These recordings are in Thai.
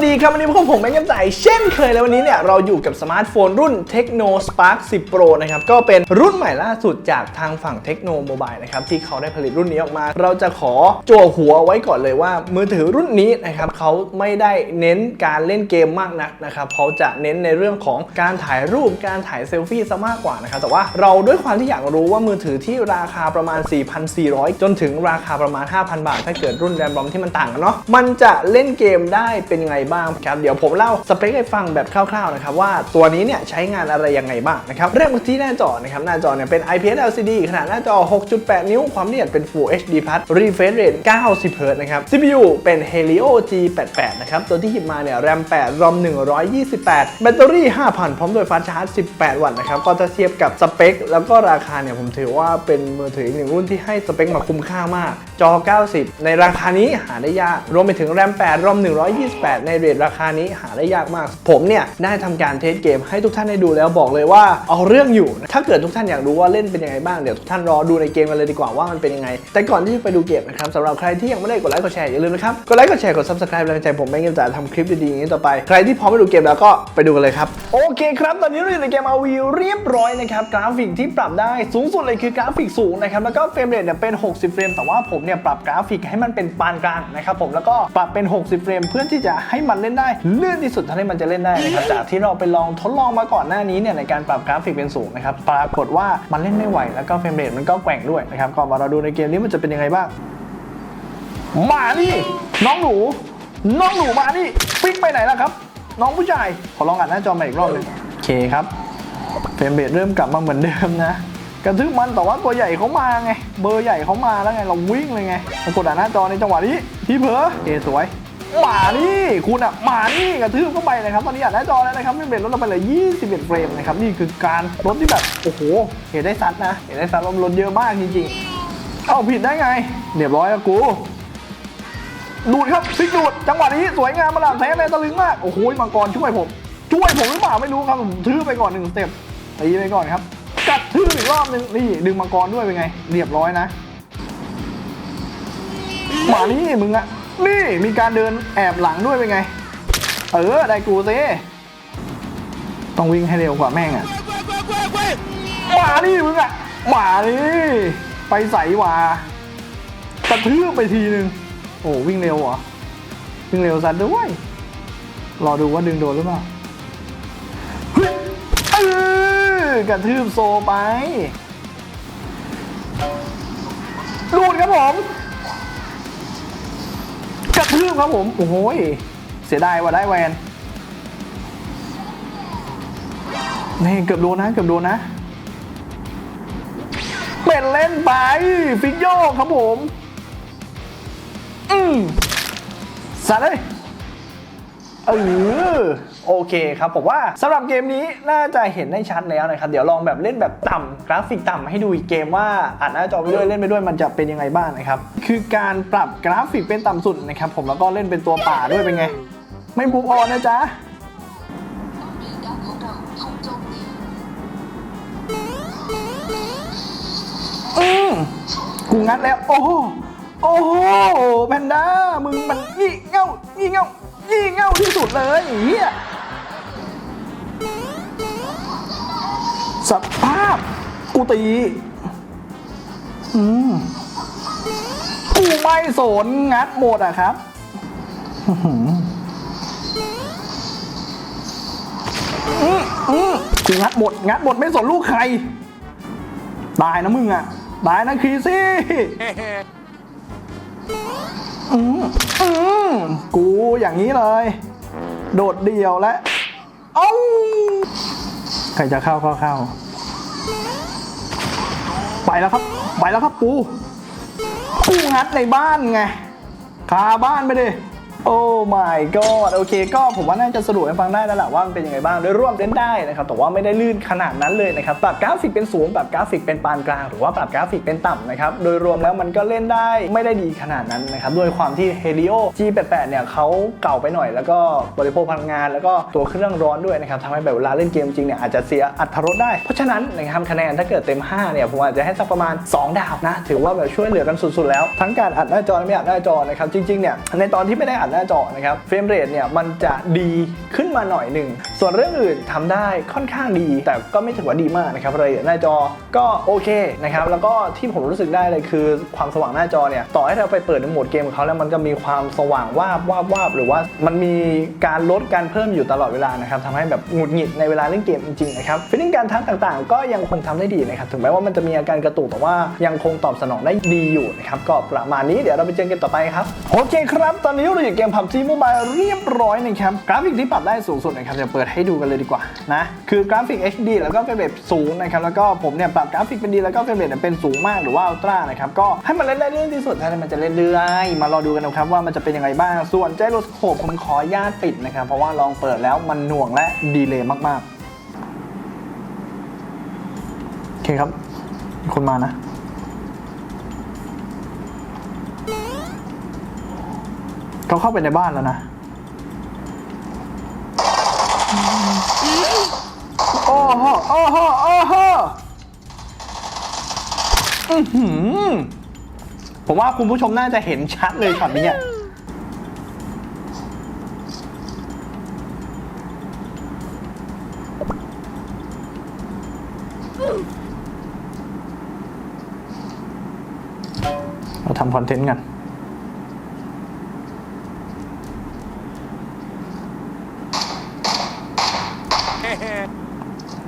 วัสดีครับ วันนี้พวกผมแม่งกันใจเช่นเคยแล้ววันนี้เนี่ย เราอยู่กับสมาร์ทโฟนรุ่น Tecno Spark 10 Pro นะครับ ก็เป็นรุ่นใหม่ล่าสุดจากทางฝั่ง Tecno Mobile นะครับ ที่เขาได้ผลิตรุ่นนี้ออกมา เราจะขอจั่วหัวไว้ก่อนเลยว่า มือถือรุ่นนี้นะครับเขาไม่ได้เน้นการเล่นเกมมากนักนะครับเขาจะเน้นในเรื่องของการถ่ายรูปการถ่ายเซลฟี่ซะมากกว่านะครับแต่ว่าเราด้วยความที่อยากรู้ว่ามือถือที่ราคาประมาณ 4,400 จนถึงราคาประมาณ 5,000 บาท ถ้าเกิดรุ่นแรมรอมที่มันต่างกันเนาะมันจะเล่นเกมได้เป็นไงบ้างครับเดี๋ยวผมเล่าสเปคให้ฟังแบบคร่าวๆนะครับว่าตัวนี้เนี่ยใช้งานอะไรยังไงบ้างนะครับเริ่มที่หน้าจอนะครับหน้าจอเนี่ยเป็น IPS LCD ขนาดหน้าจอ 6.8 นิ้วความละเอียดเป็น Full HD Plus refresh rate 90 Hz นะครับ CPU เป็น Helio G88 นะครับตัวที่หยิบมาเนี่ย RAM 8 ROM 128 แบตเตอรี่ 5,000 พร้อมด้วยฟาสชาร์จ 18 วัตต์นะครับก็ถ้าเทียบกับสเปค แล้วก็ราคาเนี่ยผมถือว่าเป็นมือถืออีกหนึ่งรุ่นที่ให้สเปคมาคุ้มค่ามากจอ 90 ในราคานี้หาได้ยากรวมไปถึง RAM 8 ROM 128 ในเรทราคานี้หาได้ยากมาก ผมเนี่ยได้ทำการเทสเกมให้ทุกท่านได้ดูแล้วบอกเลยว่าเอาเรื่องอยู่ถ้าเกิดทุกท่านอยากรู้ว่าเล่นเป็นยังไงบ้างเดี๋ยวทุกท่านรอดูในเกมกันเลยดีกว่าว่ามันเป็นยังไง แต่ก่อนที่จะไปดูเกมนะครับสำหรับใครที่ยังไม่ได้กดไลค์กดแชร์อย่าลืมนะครับกดไลค์กดแชร์กด subscribe แรงใจผมไม่เงี้ยจะทำคลิปดีๆอย่างนี้ต่อไปใครที่พร้อมไปดูเกมแล้วก็ไปดูกันเลยครับโอเคครับตอนนี้เราอยู่ในเกม RV เรียบร้อยนะครับกราฟิกที่ปรับได้สูงสุดเลยคือกราฟิกสูงนะครับแล้วก็เฟรมเรทเนี่ยเป็น 60 เฟรมแต่ว่าผมเนี่ยปรับกราฟิกให้มันเป็นปานกลางนะครับผมแล้วก็ปรับเป็น 60 เฟรมเพื่อที่จะให้มันเล่นได้เลื่อนที่สุดเท่าที่มันจะเล่นได้นะครับจากที่เราไปลองทดลองมาก่อนหน้านี้เนี่ยในการปรับกราฟิกเป็นสูงนะครับปรากฏว่ามันเล่นไม่ไหวแล้วก็เฟรมเรทมันก็แกว่งด้วยนะครับก่อนมาเราดูในเกมนี้มันจะเป็นยังไงบ้างมานี่น้องหนู น้องหนูมานี่ปิ๊กไปไหนล่ะครับ น้องผู้ชายขอลองอ่านหน้าจอมาอีกรอบหนึงโอเคครับเฟรมเรทเริ่มกลับมาเหมือนเดิมนะกระทึกมันแต่ว่าตัวใหญ่เขามาไง เบอร์ใหญ่เขามาแล้วไงเราวิ่งเลยไงปรากฏอ่านหน้าจอในจังหวะนี้ที่เผลอโอเคสวย หมานี่คุณอะมานี่กระทืบเข้าไปนะครับตอนนี้อ่านหน้าจอแล้วนะครับเฟรมเรทลดลงไปเลือ21 เฟรมนะครับนี่คือการลดที่แบบโอ้โหเห็นได้ซัดนะ เห็นได้ซัดลดลดเยอะมากจริงๆเอ้าผิดได้ไงเรียบร้อยแล้วกูดูดครับพลิกดูดจังหวะนี้สวยงามมาลามแท้แรงตะลึงมากโอ้โหมังกรช่วยผม ช่วยผมหรือเปล่าไม่รู้ครับผมทื่อไปก่อนหนึ่งสเต็ปตีไปก่อนครับ กัดทื่ออีกรอบหนึ่งนี่ดึงมังกรด้วยเป็นไง เรียบร้อยนะหมานี่มึงอะ นี่มีการเดินแอบหลังด้วยเป็นไง เออ ได้กูซิต้องวิ่งให้เร็วกว่าแม่งอะมานี่มึงอะมานี่ไปใส่ว่ากระทืบไปทีนึง โอ้วิ่งเร็วเหรอ วิ่งเร็วสัตว์ด้วย รอดูว่าดึงโดนหรือเปล่าเออกระทืบโซไปลูดครับผม ทืบครับผม โอ้โหเสียดายว่าได้แวนนี่เกือบโดนนะ เกือบโดนนะ เป็นเล่นไป ฟิกโยกครับผม อืมสัตว์เลยเออ โอเคครับผมว่าสำหรับเกมนี้น่าจะเห็นได้ชัดแล้วนะครับเดี๋ยวลองแบบเล่นแบบต่ำกราฟิกต่ำให้ดูอีกเกมว่าอ่านหน้าจอไปด้วยเล่นไปด้วยมันจะเป็นยังไงบ้างนะครับคือการปรับกราฟิกเป็นต่ำสุดนะครับผมแล้วก็เล่นเป็นตัวป่าด้วยเป็นไง ไม่บูบออนนะจ๊ะอืมกูงัดแล้ว โอ้โหโอ้โหแพนด้ามึงมันยี่เง่ายี่เง่า ยี่เง่าที่สุดเลยไอ้เฮียสภาพกูตี อืมกูไม่สนงัดหมดอะครับอืมอืมกูงัดหมด งัดหมดไม่สนลูกใคร ตายนะมึงอะตายนะครีซี่ อืมอืมกูอย่างนี้เลย โดดเดี่ยวและเอ้าใครจะเข้าก็เข้า ไปแล้วครับ ไปแล้วครับกูกูงัดในบ้านไงคาบ้านไปดิ โอ้ my god โอเค ก็ผมว่าน่าจะสรุปให้ฟังได้แล้วแหละว่ามันเป็นยังไงบ้างโดยรวมเล่นได้นะครับ แต่ว่าไม่ได้ลื่นขนาดนั้นเลยนะครับ ปรับกราฟิกเป็นสูง ปรับกราฟิกเป็นปานกลาง หรือว่าปรับกราฟิกเป็นต่ำนะครับ โดยรวมแล้วมันก็เล่นได้ไม่ได้ดีขนาดนั้นนะครับ ด้วยความที่ Helio G88 เนี่ยเขาเก่าไปหน่อย แล้วก็บริโภคพลังงาน แล้วก็ตัวเครื่องร้อนด้วยนะครับทำให้แบบเวลาเล่นเกมจริงเนี่ยอาจจะเสียอัตรรสได้ เพราะฉะนั้นนะครับคะแนนถ้าเกิดเต็ม 5 เนี่ยผมอาจจะให้สักประมาณ 2 ดาวนะ ถือว่าแบบช่วยเหลือกันสุด ๆ แล้ว ทั้งการอัดหน้าจอและไม่อัดหน้าจอนะครับ จริงๆ เนี่ยในตอนที่ไม่ได้อัดหน้าจอนะครับเฟรมเรทเนี่ยมันจะดีขึ้นมาหน่อยหนึ่งส่วนเรื่องอื่นทำได้ค่อนข้างดี แต่ก็ไม่ถือว่าดีมากนะครับรายละเอียดหน้าจอก็โอเคนะครับแล้วก็ที่ผมรู้สึกได้เลยคือความสว่างหน้าจอเนี่ยต่อให้เราไปเปิดในโหมดเกมของเขาแล้วมันก็มีความสว่างวาบวาบวาบหรือว่ามันมีการลดการเพิ่มอยู่ตลอดเวลานะครับทำให้แบบหงุดหงิดในเวลาเล่นเกมจริงๆนะครับฟิลลิ่งการทัชต่างๆ ก็ยังคงทำได้ดีนะครับถึงแม้ว่ามันจะมีอาการกระตุกแต่ว่ายังคงตอบสนองได้ดีอยู่นะครับก็ประมาณนี้เดี๋ยวเราไปเจอเกมต่อไปครับโอเคครับ ตอนนี้เราอยู่เกม PUBG Mobile เรียบร้อยนะครับกราฟิกที่ปรับได้สูงสุดนะครับเดี๋ยวเปิดให้ดูกันเลยดีกว่านะคือกราฟิก HD แล้วก็เฟรมเรทสูงนะครับแล้วก็ผมเนี่ยปรับกราฟิกเป็นดีแล้วก็เฟรมเรทเป็นสูงมากหรือว่าอัลตร้านะครับก็ให้มันเล่นได้เรื่อยที่สุดถ้ามันจะเล่นเรื่อยมารอดูกันนะครับว่ามันจะเป็นยังไงบ้างส่วนไจโรสโคปผมขออนุญาตปิดนะครับเพราะว่าลองเปิดแล้วมันหน่วงและดีเลย์มากๆโอเคครับคนมานะ เขาเข้าไปในบ้านแล้วนะ โอ้โห โอ้โห โอ้โหอื้อหือผมว่าคุณผู้ชมน่าจะเห็นชัดเลยช็อตนี้เนี่ยเราทำคอนเทนต์กัน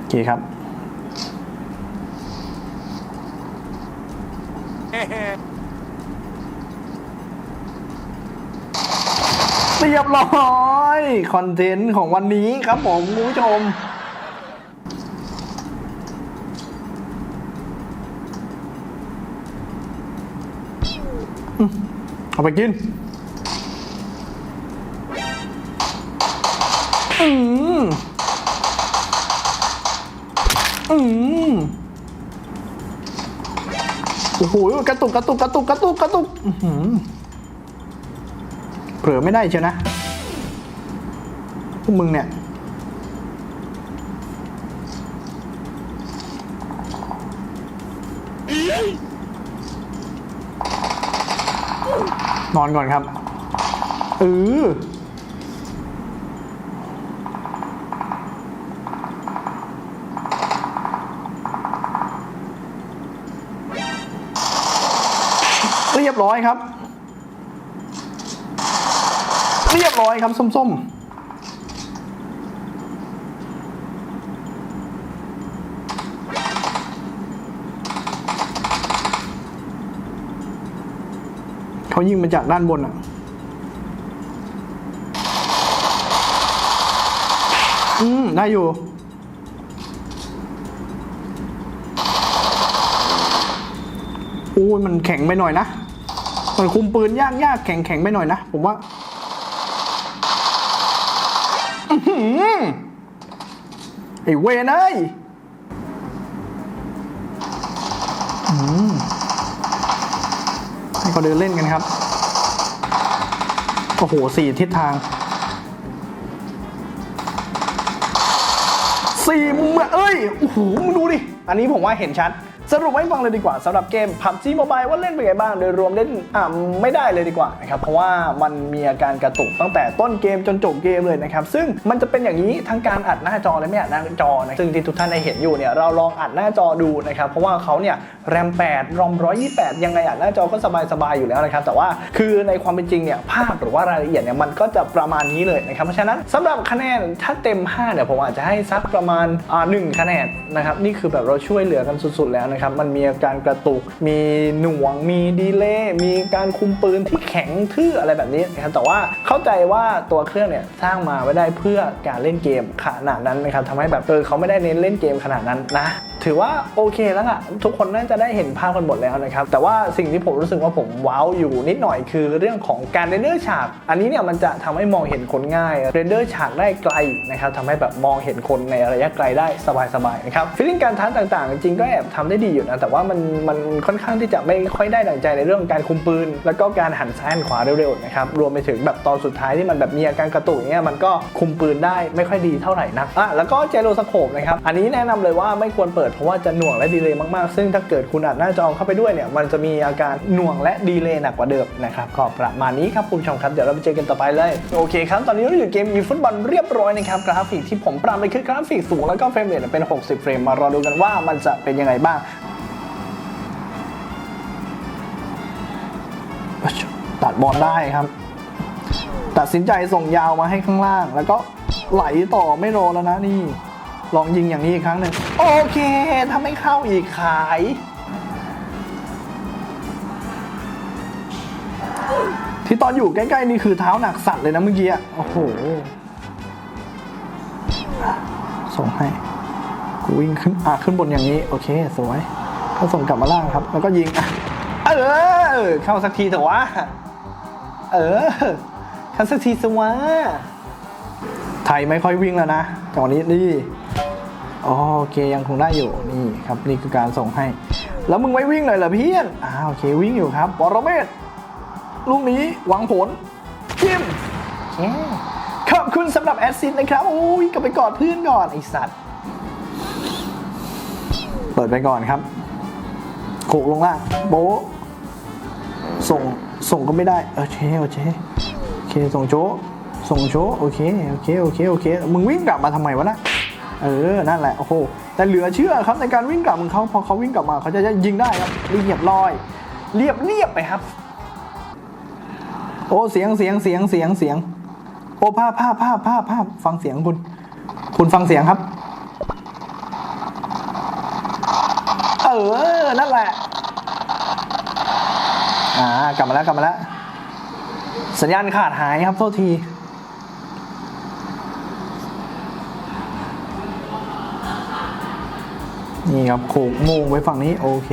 โอ เคครับ เรียบร้อย คอนเทนต์ของวันนี้ครับผมคุณผู้ชมอืมเอาไปกินอืม อืมโอ้โหกระตุกกระตุกกระตุกกระตุกกระตุกเผลอไม่ได้เชียวนะพวกมึงเนี่ยนอนก่อนครับเออ เรียบร้อยครับ เรียบร้อยครับส้มๆเขายิงมาจากด้านบนอะ อืม ได้อยู่โอ้ยมันแข็งไปหน่อยนะ มันคุมปืนยากยากแข็งแข็งไปหน่อยนะ ผมว่าไอ้เวนเอ้ยอืมให้เขาเดินเล่นกันครับ โอ้โหสี่ทิศทางสี่มุมอะเอ้ย โอ้โหมึงดูดิ อันนี้ผมว่าเห็นชัด สรุปให้ฟังเลยดีกว่าสำหรับเกม PUBG Mobile ว่าเล่นเป็นไงบ้างโดยรวมเล่นอ่าไม่ได้เลยดีกว่านะครับเพราะว่ามันมีอาการกระตุกตั้งแต่ต้นเกมจนจบเกมเลยนะครับซึ่งมันจะเป็นอย่างนี้ทั้งการอัดหน้าจอและไม่อัดหน้าจอนะซึ่งที่ทุกท่านได้เห็นอยู่เนี่ยเราลองอัดหน้าจอดูนะครับเพราะว่าเขาเนี่ยแรม 8 รอม 128 ยังไงอัดหน้าจอก็สบายๆอยู่แล้วนะครับแต่ว่าคือในความเป็นจริงเนี่ยภาพหรือว่ารายละเอียดเนี่ยมันก็จะประมาณนี้เลยนะครับเพราะฉะนั้นสำหรับคะแนนถ้าเต็ม 5 เนี่ยผมอาจจะให้สักประมาณอ่าหนึ่งคะแนนนะครับนี่คือแบบเราช่วยเหลือกันสุดๆแล้วนะครับ มันมีอาการกระตุก มีหน่วง มีดีเลย์มีการคุมปืนที่แข็งทื่ออะไรแบบนี้นะครับแต่ว่าเข้าใจว่าตัวเครื่องเนี่ยสร้างมาไว้ได้เพื่อการเล่นเกมขนาดนั้นนะครับทำให้แบบเออเขาไม่ได้เน้นเล่นเกมขนาดนั้นนะ ถือว่าโอเคแล้วล่ะ ทุกคนน่าจะได้เห็นภาพกันหมดแล้วนะครับ แต่ว่าสิ่งที่ผมรู้สึกว่าผมว้าวอยู่นิดหน่อยคือเรื่องของการเรนเดอร์ฉาก อันนี้เนี่ยมันจะทำให้มองเห็นคนง่ายเรนเดอร์ฉากได้ไกลนะครับทำให้แบบมองเห็นคนในระยะไกลได้สบายๆนะครับฟีลลิ่งการทัชต่างๆ จริงก็แอบทำได้ดีอยู่นะแต่ว่ามันมันค่อนข้างที่จะไม่ค่อยได้ดังใจในเรื่องการคุมปืน แล้วก็การหันซ้ายหันขวาเร็วๆนะครับรวมไปถึงแบบตอนสุดท้ายที่มันแบบมีอาการกระตุกเนี่ยมันก็คุมปืนได้ไม่ค่อยดีเท่าไหร่นักอะแล้วก็เจโรสโคปนะครับอันนี้แนะนำเลยว่าไม่ควรเปิดเพราะว่าจะหน่วงและดีเลย์มากๆ ซึ่งถ้าเกิดคุณอัดหน้าจอเข้าไปด้วยเนี่ยมันจะมีอาการหน่วงและดีเลย์หนักกว่าเดิมนะครับก็ประมาณนี้ครับคุณผู้ชมครับเดี๋ยวเราไปเจอกันต่อไปเลยโอเคครับตอนนี้เราอยู่เกม e ฟุตบอลเรียบร้อยนะครับกราฟิกที่ผมปรับไปคือกราฟิกสูงแล้วก็เฟรมเรทเป็น 60 เฟรมมารอดูกันว่ามันจะเป็นยังไงบ้างตัดบอลได้ครับ ตัดสินใจส่งยาวมาให้ข้างล่าง แล้วก็ไหลต่อไม่รอแล้วนะนี่ ลองยิงอย่างนี้อีกครั้งหนึ่งโอเคถ้าไม่เข้าอีกขาย ที่ตอนอยู่ใกล้ๆนี่คือเท้าหนักสัตว์เลยนะเมื่อกี้อะโอ้โหส่งให้กูวิ่งขึ้นอะขึ้นบนอย่างนี้ โอเค สวยก็ส่งกลับมาล่างครับ แล้วก็ยิงเออเข้าสักทีเถอะวะเออเข้าสักทีสิวะไทยไม่ค่อยวิ่งแล้วนะจังหวะนี้นี่ โอเคยังคงได้อยู่นี่ครับนี่คือการส่งให้ แล้วมึงไม่วิ่งเลยเหรอเพี่อนอ่าโอเควิ่งอยู่ครับบอรเมศลูกนี้หวังผลจิ้มขอบคุณสำหรับแอดซินนะครับโอ้ยกลับไปกอดเพื่อนก่อนไอสัตว์เปิดไปก่อนครับโขกลงล่างโบส่งส่งก็ไม่ได้โอเคโอเคโอเคส่งโจส่งโจโอเคโอเคโอเคโอเคมึงวิ่งกลับมาทำไมวะนะ เออ นั่นแหละ โอ้โห แต่เหลือเชื่อครับในการวิ่งกลับของเขาพอเขาวิ่งกลับมาเขาจะยิงได้ครับเรียบร้อย เรียบเรียบไปครับ โอ้เสียงเสียงเสียงเสียงเสียง โอ้ภาพภาพภาพภาพภาพฟังเสียงคุณ คุณฟังเสียงครับ เออ นั่นแหละ อ่ากลับมาแล้วกลับมาแล้ว สัญญาณขาดหายครับโทษที นี่ครับโขกโมงไว้ฝั่งนี้โอเค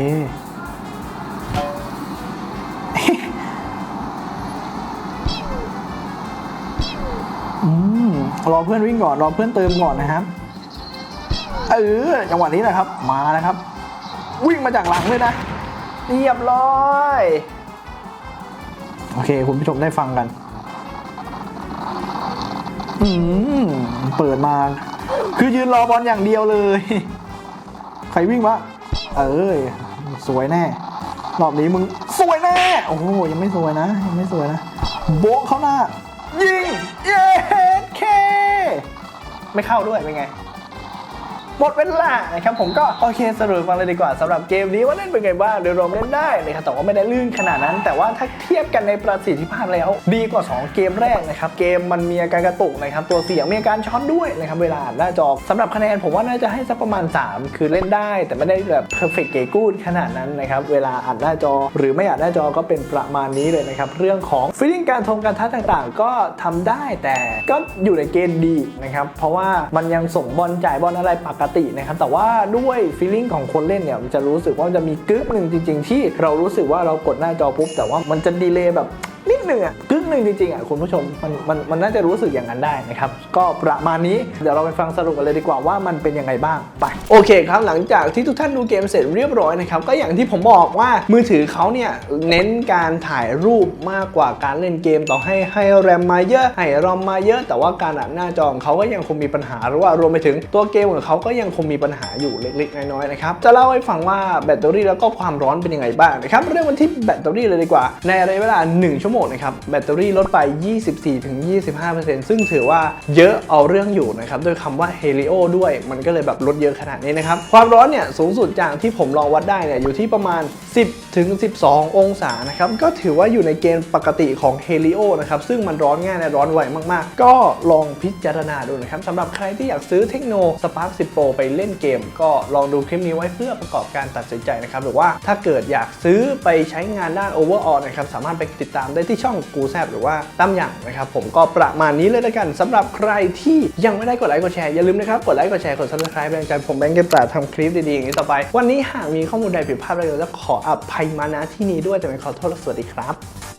อืมรอเพื่อนวิ่งก่อน รอเพื่อนเติมก่อนนะครับ เออจังหวะนี้นะครับ มาแล้วครับ วิ่งมาจากหลังเลยนะเรียบร้อย โอเค คุณผู้ชมได้ฟังกัน อืมเปิดมา คือยืนรอบอลอย่างเดียวเลย รวิ่งวะเอ้ยสวยแน่รอบนี้มึงสวยแน่ โอ้โหยังไม่สวยนะ ยังไม่สวยนะ โบกเขาหน้ายิง เย้เค ไม่เข้าด้วยเป็นไง หมดเวลานะครับผมก็โอเคสรุปมาเลยดีกว่าสำหรับเกมนี้ว่าเล่นเป็นไงบ้างโดยรวมเล่นได้นะครับแต่ว่าไม่ได้ลื่นขนาดนั้น แต่ว่าถ้าเทียบกันในประสิทธิภาพแล้ว ดีกว่า 2 เกมแรกนะครับเกมมันมีอาการกระตุกนะครับตัวเสียงมีอาการช็อตด้วยนะครับเวลาอ่านหน้าจอสำหรับคะแนนผมว่าน่าจะให้สักประมาณ 3 คือเล่นได้ แต่ไม่ได้แบบ perfect เกกูดขนาดนั้นนะครับเวลาอ่านหน้าจอ หรือไม่อ่านหน้าจอก็เป็นประมาณนี้เลยนะครับเรื่องของ feeling การทงการทัดต่างๆ ก็ทำได้แต่ก็อยู่ในเกณฑ์ดีนะครับเพราะว่ามันยังส่งบอลจ่ายบอลอะไรปกตินะครับแต่ว่าด้วยฟีลลิ่งของคนเล่นเนี่ยมันจะรู้สึกว่ามันจะมีกึ๊กหนึ่งจริง ๆ ที่เรารู้สึกว่าเรากดหน้าจอปุ๊บแต่ว่ามันจะดีเลย์แบบนิดหนึ่งอะกึ หนึ่งจริงๆอะคุณผู้ชมมันมันมันน่าจะรู้สึกอย่างนั้นได้นะครับ ก็ประมาณนี้เดี๋ยวเราไปฟังสรุปกันเลยดีกว่าว่ามันเป็นยังไงบ้างไปโอเคครับหลังจากที่ทุกท่านดูเกมเสร็จเรียบร้อยนะครับก็อย่างที่ผมบอกว่ามือถือเขาเนี่ยเน้นการถ่ายรูปมากกว่าการเล่นเกมต่อให้ให้แรมมาเยอะให้รอมมาเยอะ แต่ว่าการอ่านหน้าจอของเขาก็ยังคงมีปัญหาหรือว่ารวมไปถึงตัวเกมของเขาก็ยังคงมีปัญหาอยู่เล็กๆน้อยๆนะครับจะเล่าให้ฟังว่าแบตเตอรี่แล้วก็ความร้อนเป็นยังไงบ้างนะครับเริ่มกันที่แบตเตอรี่เลยดีกว่า ในระยะเวลา 1 ชั่วโมงนะครับแบตเตอรี่ลดไป 24-25%ซึ่งถือว่าเยอะเอาเรื่องอยู่นะครับด้วยคำว่า Helio ด้วยมันก็เลยแบบลดเยอะขนาดนี้นะครับ ความร้อนเนี่ยสูงสุดจากที่ผมลองวัดได้เนี่ยอยู่ที่ประมาณ 10-12 องศานะครับก็ถือว่าอยู่ในเกณฑ์ปกติของ Helio นะครับซึ่งมันร้อนง่ายและร้อนไวมากๆ ก็ลองพิจารณาดูนะครับสำหรับใครที่อยากซื้อเทคโน Spark 10 Pro ไปเล่นเกม ก็ลองดูคลิปนี้ไว้เพื่อประกอบการตัดสินใจนะครับหรือว่าถ้าเกิดอยากซื้อไปใช้งานด้าน overall นะครับสามารถไปติดตามได้ที่ช่องกูแซบหรือว่าตั้มอย่างนะครับผมก็ประมาณนี้เลยละกันสำหรับใครที่ยังไม่ได้กดไลค์กดแชร์อย่าลืมนะครับกดไลค์กดแชร์กด subscribe เป็นกำลังใจผมแบงค์เกมปราดทำคลิปดีๆอย่างนี้ต่อไป วันนี้หากมีข้อมูลใดผิดพลาดอะไรก็ขออภัยมาณที่นี้ด้วยแต่ไม่ขอโทษและสวัสดีครับ